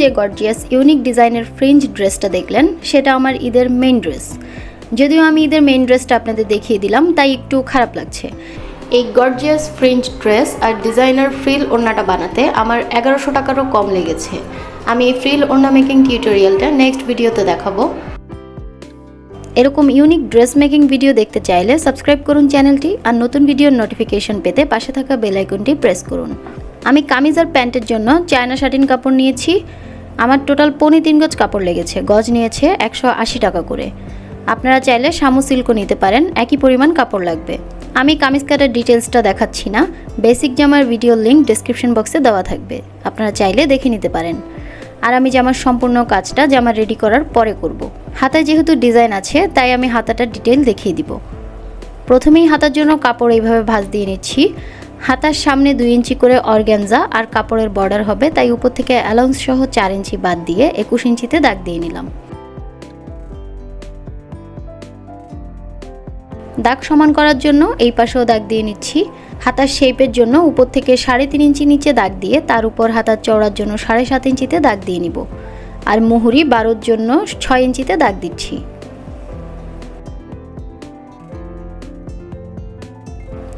যে gorgeous, unique ডিজাইনের fringe ড্রেসটা দেখলেন, সেটা আমার ঈদের মেইন ড্রেস যদিও আমি ঈদের মেইন ড্রেসটা আপনাদের দেখিয়ে দিলাম, তাই একটু খারাপ লাগছে। এই গর্জিয়াস ফ্রিঞ্জ ড্রেস আর ডিজাইনার ফ্রিল ওড়নাটা বানাতে আমার এগারোশো টাকারও কম লেগেছে। আমি এই ফ্রিল ওড়না মেকিং টিউটোরিয়ালটা নেক্সট ভিডিওতে দেখাবো। এরকম ইউনিক ড্রেস মেকিং ভিডিও দেখতে চাইলে সাবস্ক্রাইব করুন চ্যানেলটি আর নতুন ভিডিওর নোটিফিকেশন পেতে পাশে থাকা বেল আইকনটি প্রেস করুন। আমি কামিজ আর প্যান্টের জন্য চায়না শাটিন কাপড় নিয়েছি। আমার টোটাল পৌনে তিন গজ কাপড় লেগেছে। গজ নিয়েছে একশো আশি টাকা করে। আপনারা চাইলে শামু সিল্কও নিতে পারেন। একই পরিমাণ কাপড় লাগবে। আমি কামিজ কাটার ডিটেলসটা দেখাচ্ছি না। বেসিক জামার ভিডিও লিঙ্ক ডিসক্রিপশন বক্সে দেওয়া থাকবে। আপনারা চাইলে দেখে নিতে পারেন। আর আমি জামার সম্পূর্ণ কাজটা জামা রেডি করার পরে করব। হাতায় যেহেতু ডিজাইন আছে, তাই আমি হাতাটার ডিটেল দেখিয়ে দিব। প্রথমেই হাতার জন্য কাপড় এইভাবে ভাঁজ দিয়ে নিচ্ছি। হাতার সামনে দুই ইঞ্চি করে অর্গ্যানজা আর কাপড়ের বর্ডার হবে, তাই উপর থেকে অ্যালাউন্স সহ চার ইঞ্চি বাদ দিয়ে একুশ ইঞ্চিতে দাগ দিয়ে নিলাম। দাগ সমান করার জন্য এই পাশেও দাগ দিয়ে নিচ্ছি। হাতার শেপের জন্য উপর থেকে সাড়ে তিন ইঞ্চি নিচে দাগ দিয়ে তার উপর হাতার চওড়ার জন্য সাড়ে সাত ইঞ্চিতে দাগ দিয়ে নিব। আর মুহুরি বারোর জন্য ছয় ইঞ্চিতে দাগ দিচ্ছি।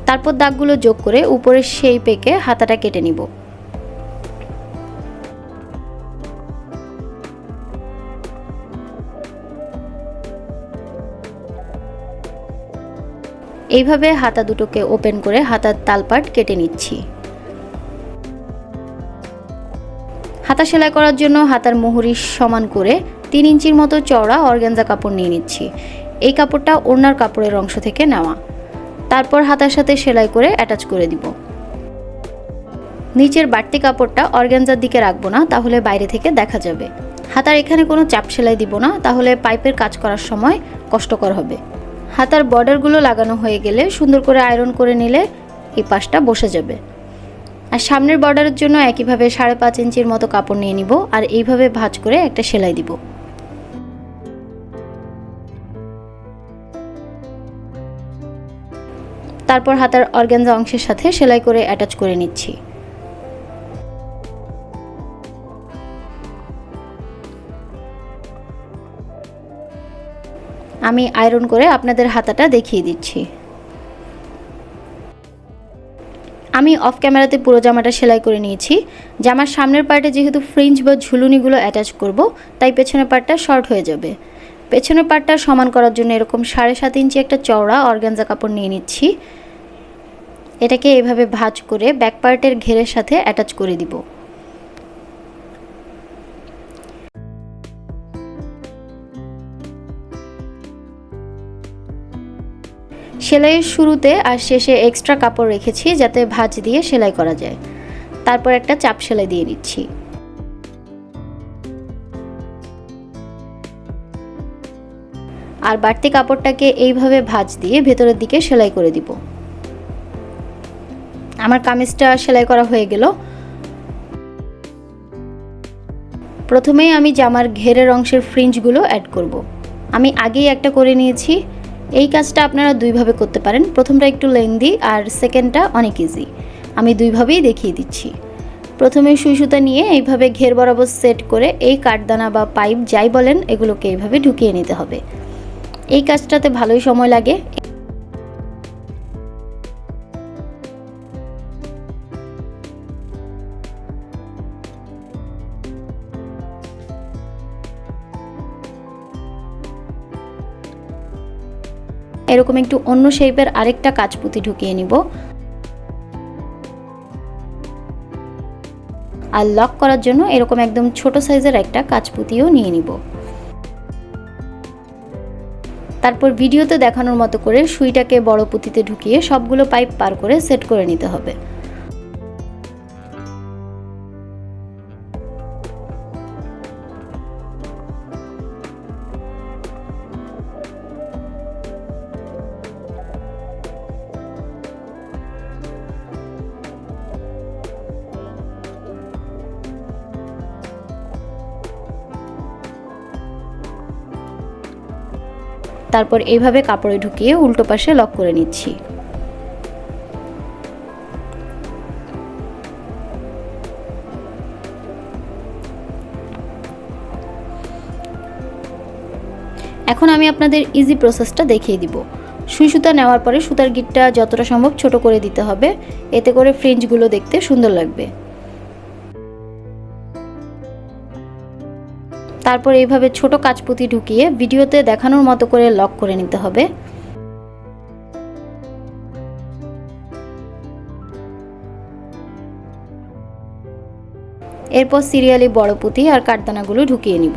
তারপর দাগগুলো যোগ করে উপরের সেই পেকে হাতাটা কেটে নিব। এইভাবে হাতা দুটোকে ওপেন করে হাতার তালপাট কেটে নিচ্ছি। হাতা সেলাই করার জন্য হাতার মুহুরি সমান করে তিন ইঞ্চির মতো চওড়া অর্গ্যানজা কাপড় নিয়ে নিচ্ছি। এই কাপড়টা ওড়নার কাপড়ের অংশ থেকে নেওয়া। তারপর হাতার সাথে সেলাই করে অ্যাটাচ করে দিব। নিচের বাড়তি কাপড়টা অর্গ্যানজার দিকে রাখব না, তাহলে বাইরে থেকে দেখা যাবে। হাতার এখানে কোনো চাপ সেলাই দিব না, তাহলে পাইপের কাজ করার সময় কষ্টকর হবে। হাতার বর্ডারগুলো লাগানো হয়ে গেলে সুন্দর করে আয়রন করে নিলে এই পাশটা বসে যাবে। আর সামনের বর্ডারের জন্য একইভাবে সাড়ে পাঁচ ইঞ্চির মতো কাপড় নিয়ে নিব, আর এইভাবে ভাঁজ করে একটা সেলাই দিব। তারপর হাতার অর্গ্যানজা অংশের সাথে সেলাই করে অ্যাটাচ করে নিচ্ছি। আমি আয়রন করে আপনাদের হাতাটা দেখিয়ে দিচ্ছি। আমি অফ ক্যামেরাতে পুরো জামাটা সেলাই করে নিয়েছি। জামার সামনের পার্টে যেহেতু ফ্রিঞ্জ বা ঝুলুনিগুলো অ্যাটাচ করব, তাই পেছনের পার্টটা শর্ট হয়ে যাবে। পেছনের পার্টটা সমান করার জন্য এরকম সাড়ে সাত ইঞ্চি একটা চওড়া অর্গানজা কাপড় নিয়ে নিচ্ছি। এটাকে এভাবে ভাঁজ করে ব্যাক পার্টের ঘেরের সাথে অ্যাটাচ করে দিব। সেলাইয়ের শুরুতে আর শেষে এক্সট্রা কাপড় রেখেছি যাতে ভাঁজ দিয়ে সেলাই করা যায়। তারপর একটা চাপ সেলাই দিয়ে নিচ্ছি। আর বাড়তি কাপড়টাকে এইভাবে ভাঁজ দিয়ে ভেতরের দিকে সেলাই করে দিব। আমার কামিজটা সেলাই করা হয়ে গেল। প্রথমেই আমি জামার ঘেরের অংশের ফ্রিঞ্জগুলো অ্যাড করব। আমি আগেই একটা করে নিয়েছি। এই কাজটা আপনারা দুইভাবে করতে পারেন। প্রথমটা একটু লেন্দি আর সেকেন্ডটা অনেক ইজি আমি দুইভাবেই দেখিয়ে দিচ্ছি। প্রথমে সুই সুতা নিয়ে এইভাবে ঘের বরাবর সেট করে এই কাঠদানা বা পাইপ যাই বলেন, এগুলোকে এইভাবে ঢুকিয়ে নিতে হবে। এই কাজটাতে ভালোই সময় লাগে। এরকম একটু অন্য শেপের আরেকটা কাজপুতি ঢুকিয়ে নিব। আর লক করার জন্য এরকম একদম ছোট সাইজের একটা কাজপুতিও নিয়ে নিব। তারপর ভিডিওতে দেখানোর মতো করে সুইটাকে বড় পুঁতিতে ঢুকিয়ে সবগুলো পাইপ পার করে সেট করে নিতে হবে। তারপর এইভাবে কাপড়ে ঢুকিয়ে উল্টো পাশে লক করে নিচ্ছি। এখন আমি আপনাদের ইজি প্রসেসটা দেখিয়ে দিব। সুই সুতা নেওয়ার পরে সুতার গিটটা যতটা সম্ভব ছোট করে দিতে হবে। এতে করে ফ্রিঞ্জগুলো দেখতে সুন্দর লাগবে। তারপর এইভাবে ছোট পুঁতি ঢুকিয়ে ভিডিওতে দেখানোর মতো করে লক করে নিতে হবে। এরপর সিরিয়ালি বড় পুঁতি আর কাঠদানাগুলো ঢুকিয়ে নিব।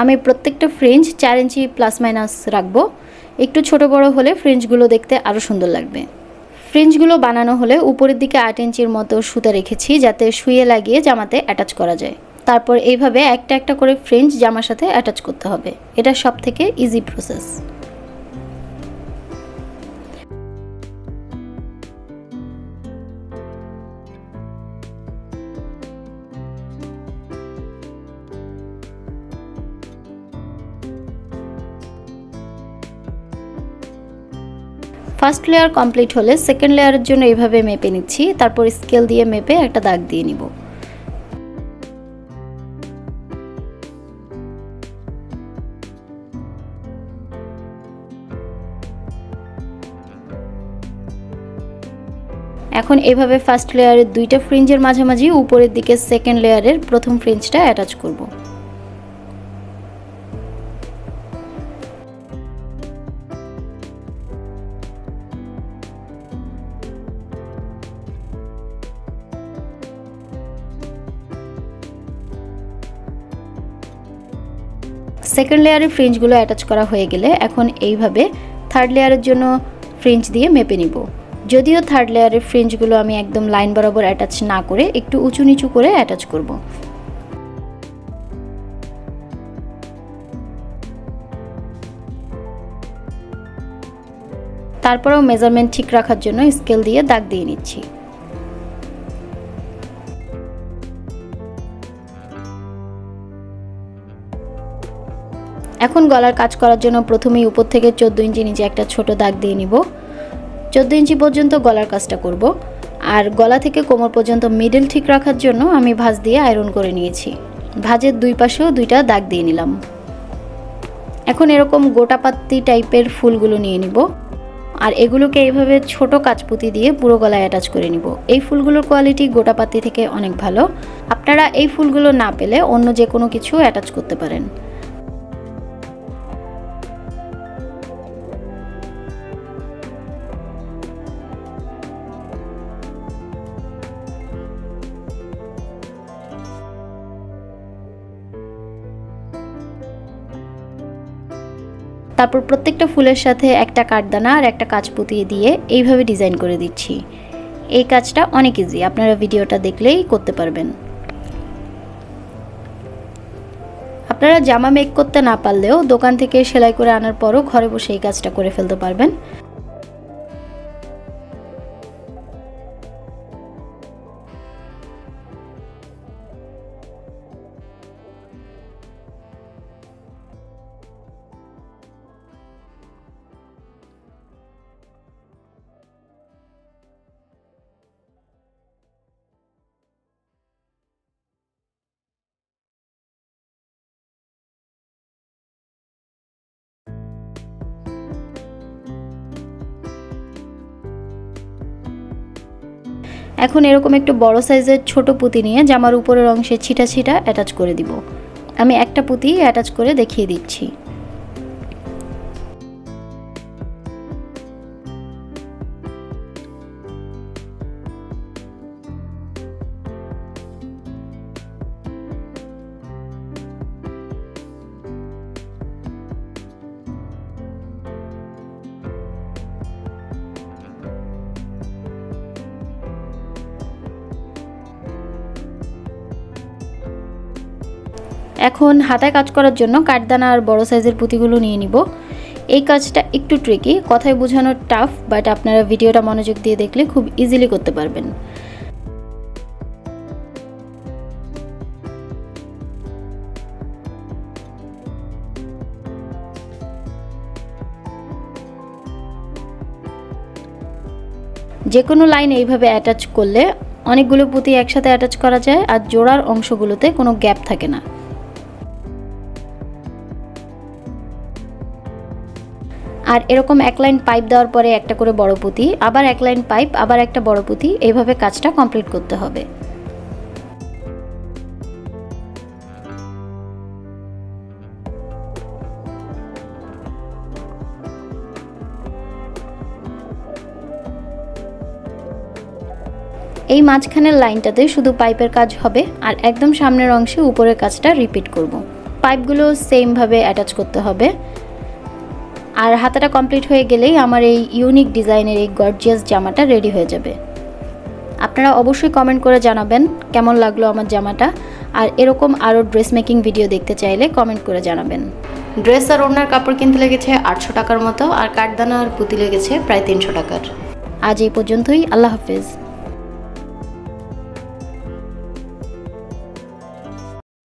আমি প্রত্যেকটা ফ্রেঞ্চ চার ইঞ্চি প্লাস মাইনাস রাখব। একটু ছোট বড় হলে ফ্রেঞ্চগুলো দেখতে আরও সুন্দর লাগবে। ফ্রেঞ্চগুলো বানানো হলে উপরের দিকে আট ইঞ্চির মতো সুতা রেখেছি যাতে শুয়ে লাগিয়ে জামাতে অ্যাটাচ করা যায়। তারপর এইভাবে একটা একটা করে ফ্রেঞ্চ জামার সাথে অ্যাটাচ করতে হবে। এটা সব থেকে easy process first layer complete হলে সেকেন্ড লেয়ারের জন্য এইভাবে মেপে নিচ্ছি, তারপর স্কেল দিয়ে মেপে একটা দাগ দিয়ে নিব। এখন এভাবে ফার্স্ট লেয়ারের দুইটা ফ্রিঞ্জের মাঝামাঝি, উপরের দিকে সেকেন্ড লেয়ারের প্রথম ফ্রিঞ্জটা অ্যাটাচ করব। সেকেন্ড লেয়ারের ফ্রিঞ্জগুলো অ্যাটাচ করা হয়ে গেলে এখন এইভাবে থার্ড লেয়ারের জন্য ফ্রিঞ্জ দিয়ে মেপে নিব। যদিও থার্ড লেয়ারের ফ্রিঞ্জগুলো আমি একদম লাইন বরাবর অ্যাটাচ না করে একটু উঁচু নিচু করে অ্যাটাচ করব। তারপরেও মেজারমেন্ট ঠিক রাখার জন্য স্কেল দিয়ে দাগ দিয়ে নিচ্ছি। এখন গলার কাজ করার জন্য প্রথমেই উপর থেকে চোদ্দ ইঞ্চি নিচে একটা ছোট দাগ দিয়ে নিব। চোদ্দ ইঞ্চি পর্যন্ত গলার কাজটা করব। আর গলা থেকে কোমর পর্যন্ত মিডল ঠিক রাখার জন্য আমি ভাঁজ দিয়ে আয়রন করে নিয়েছি। ভাঁজের দুই পাশেও দুইটা দাগ দিয়ে নিলাম। এখন এরকম গোটাপাত্তি টাইপের ফুলগুলো নিয়ে নিব। আর এগুলোকে এইভাবে ছোট কাচপুতি দিয়ে পুরো গলায় অ্যাটাচ করে নিব। এই ফুলগুলোর কোয়ালিটি গোটাপাতি থেকে অনেক ভালো। আপনারা এই ফুলগুলো না পেলে অন্য যে কোনো কিছু অ্যাটাচ করতে পারেন। তারপর প্রত্যেকটা ফুলের সাথে একটা কাঠদানা আর একটা কাজ পুতিয়ে দিয়ে এইভাবে ডিজাইন করে দিচ্ছি। এই কাজটা অনেক ইজি আপনারা ভিডিওটা দেখলেই করতে পারবেন। আপনারা জামা মেক করতে না পারলেও দোকান থেকে সেলাই করে আনার পরও ঘরে বসে এই কাজটা করে ফেলতে পারবেন। এখন এরকম একটু বড় সাইজের ছোট পুঁতি নিয়ে জামার উপরের অংশে ছিটা ছিটা অ্যাটাচ করে দিব। আমি একটা পুঁতি অ্যাটাচ করে দেখিয়ে দিচ্ছি। এখন হাতায় কাজ করার জন্য কাঠদানা আর বড় সাইজের পুঁতিগুলো নিয়ে নিব। এই কাজটা একটু ট্রিকি কথায় বোঝানো টাফ বাট আপনারা ভিডিওটা মনোযোগ দিয়ে দেখলে খুব ইজিলি করতে পারবেন। যে কোনো লাইন এইভাবে অ্যাটাচ করলে অনেকগুলো পুঁতি একসাথে অ্যাটাচ করা যায় আর জোড়ার অংশগুলোতে কোনো গ্যাপ থাকে না। আর এরকম এক লাইন পাইপ দেওয়ার পরে একটা করে বড় পুঁতি, আবার এক লাইন পাইপ, আবার একটা বড় পুঁতি এইভাবে কাজটা কমপ্লিট করতে হবে এই মাঝখানের লাইনটাতে শুধু পাইপের কাজ হবে আর একদম সামনের অংশে উপরের কাজটা রিপিট করব। পাইপগুলো সেমভাবে অ্যাটাচ করতে হবে আর হাতাটা কমপ্লিট হয়ে গেলেই আমার এই ইউনিক ডিজাইনের এই গর্জিয়াস জামাটা রেডি হয়ে যাবে। আপনারা অবশ্যই কমেন্ট করে জানাবেন কেমন লাগল আমার জামাটা। আর এরকম আরও ড্রেস মেকিং ভিডিও দেখতে চাইলে কমেন্ট করে জানাবেন। ড্রেস আর ওড়নার কাপড় কিনতে লেগেছে আটশো টাকার মতো আর কাঠদানা আর পুঁতি লেগেছে প্রায় তিনশো টাকার। আজ এই পর্যন্তই আল্লাহ হাফেজ।